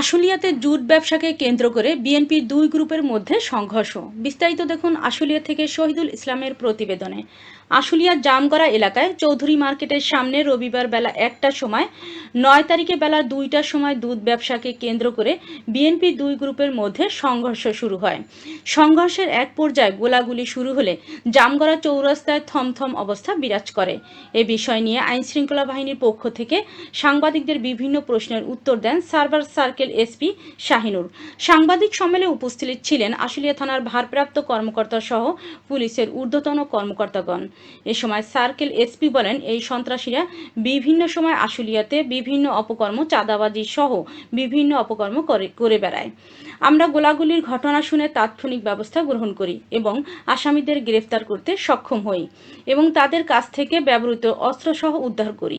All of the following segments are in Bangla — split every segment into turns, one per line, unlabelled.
আশুলিয়াতে জুট ব্যবসাকে কেন্দ্র করে বিএনপির দুই গ্রুপের মধ্যে সংঘর্ষ। বিস্তারিত দেখুন আশুলিয়া থেকে শহীদুল ইসলামের প্রতিবেদনে। আশুলিয়ার জামগড়া এলাকায় চৌধুরী মার্কেটের সামনে রবিবার বেলা একটার সময়, নয় তারিখে বেলা দুইটার সময় দুধ ব্যবসাকে কেন্দ্র করে বিএনপির দুই গ্রুপের মধ্যে সংঘর্ষ শুরু হয়। সংঘর্ষের এক পর্যায়ে গোলাগুলি শুরু হলে জামগড়া চৌরাস্তায় থমথম অবস্থা বিরাজ করে। এ বিষয় নিয়ে আইনশৃঙ্খলা বাহিনীর পক্ষ থেকে সাংবাদিকদের বিভিন্ন প্রশ্নের উত্তর দেন সার্ভার সার্কেল এসপি শাহিনুর। সাংবাদিক সম্মেলনে উপস্থিত ছিলেন আশুলিয়া থানার ভারপ্রাপ্ত কর্মকর্তা সহ পুলিশের ঊর্ধ্বতন কর্মকর্তাগণ। এ সময় সার্কেল এসপি বলেন, এই সন্ত্রাসীরা বিভিন্ন সময় আশুলিয়াতে বিভিন্ন অপকর্ম, চাঁদাবাজি সহ বিভিন্ন অপকর্ম করে বেড়ায়। আমরা গোলাগুলির ঘটনা শুনে তাৎক্ষণিক ব্যবস্থা গ্রহণ করি এবং আসামিদের গ্রেফতার করতে সক্ষম হই এবং তাদের কাছ থেকে ব্যবহৃত অস্ত্রসহ উদ্ধার করি।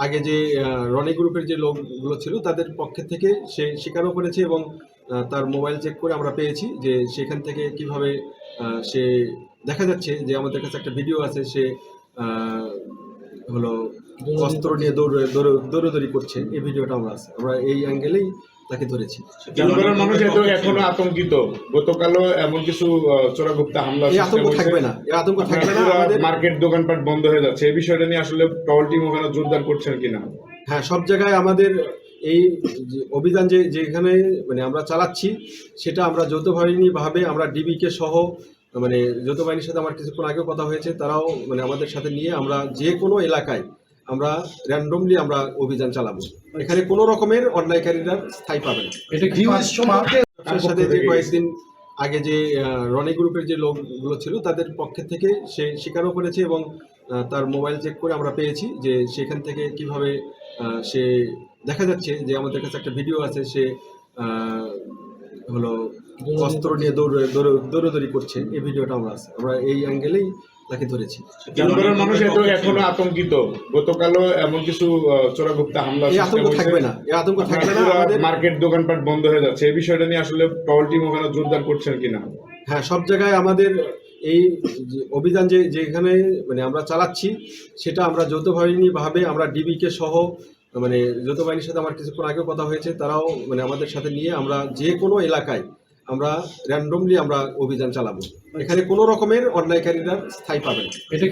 আগে যে রনি গ্রুপের যে লোকগুলো ছিল তাদের পক্ষে থেকে সে স্বীকারও করেছে এবং তার মোবাইল চেক করে আমরা পেয়েছি যে সেখান থেকে কীভাবে সে দেখা যাচ্ছে যে আমাদের কাছে একটা ভিডিও আছে সে হলো অস্ত্র নিয়ে দৌড় দৌড়ে দৌড়াদৌড়ি করছে। এই ভিডিওটা আমরা আছে আমরা এই অ্যাঙ্গেলেই তাকে ধরেছি।
মানুষ এখনও আতঙ্কিত। গতকালও এমন কিছু চোরাগুপ্তা হামলা
আতঙ্ক থাকবে না। এই আতঙ্ক থাকবে না।
মার্কেট দোকানপাট বন্ধ হয়ে যাচ্ছে। এই বিষয়টা নিয়ে আসলে টল টিম ওখানে জোরদার করছেন কিনা?
হ্যাঁ সব জায়গায় আমাদের এই অভিযান যে যেখানে মানে আমরা চালাচ্ছি সেটা আমরা যৌথ বাহিনী ভাবে আমরা ডিবিকে সহ মানে যৌথ বাহিনীর সাথে আমার কিছুক্ষণ আগেও কথা হয়েছে তারাও মানে আমাদের সাথে নিয়ে আমরা যে কোনো এলাকায় আমরা র্যান্ডমলি আমরা অভিযান চালাবো। এখানে কোনো রকমের অন্যায়কারীরা স্থায়ী পাবে না।
এটা কি মার্কেট
তার সাথে যে কয়েকদিন আগে যে রনি গ্রুপের যে লোকগুলো ছিল তাদের পক্ষে থেকে সে স্বীকারও করেছে এবং তার মোবাইল চেক করে আমরা পেয়েছি যে সেখান থেকে কীভাবে সে দেখা যাচ্ছে যে আমাদের কাছে একটা ভিডিও আছে সে হলো অস্ত্র নিয়ে দৌড় দৌড়- দৌড়াদৌড়ি করছে। এই ভিডিওটা আমরা আছে আমরা এই অ্যাঙ্গেলেই তাকে ধরেছি।
মানুষ এত এখনও আতঙ্কিত। গতকালও এমন কিছু চোরাগুপ্তা হামলা
এই আতঙ্ক থাকবে না। এই আতঙ্ক থাকবে না।
মার্কেট দোকানপাট বন্ধ হয়ে যাচ্ছে? এই বিষয়টা নিয়ে আসলে টল টিম ওখানে জোরদার করছেন কিনা?
হ্যাঁ সব জায়গায় আমাদের এই অভিযান যে যেখানে মানে আমরা চালাচ্ছি সেটা আমরা যৌথ বাহিনী ভাবে আমরা ডিবিকে সহ মানে যৌথ বাহিনীর সাথে আমার কিছুক্ষণ আগেও কথা হয়েছে তারাও মানে আমাদের সাথে নিয়ে আমরা যে কোনো এলাকায় আমরা র্যান্ডমলি আমরা অভিযান চালাবো। এখানে কোনো রকমের অন্যায়কারীরা স্থায়ী পাবেন
এটা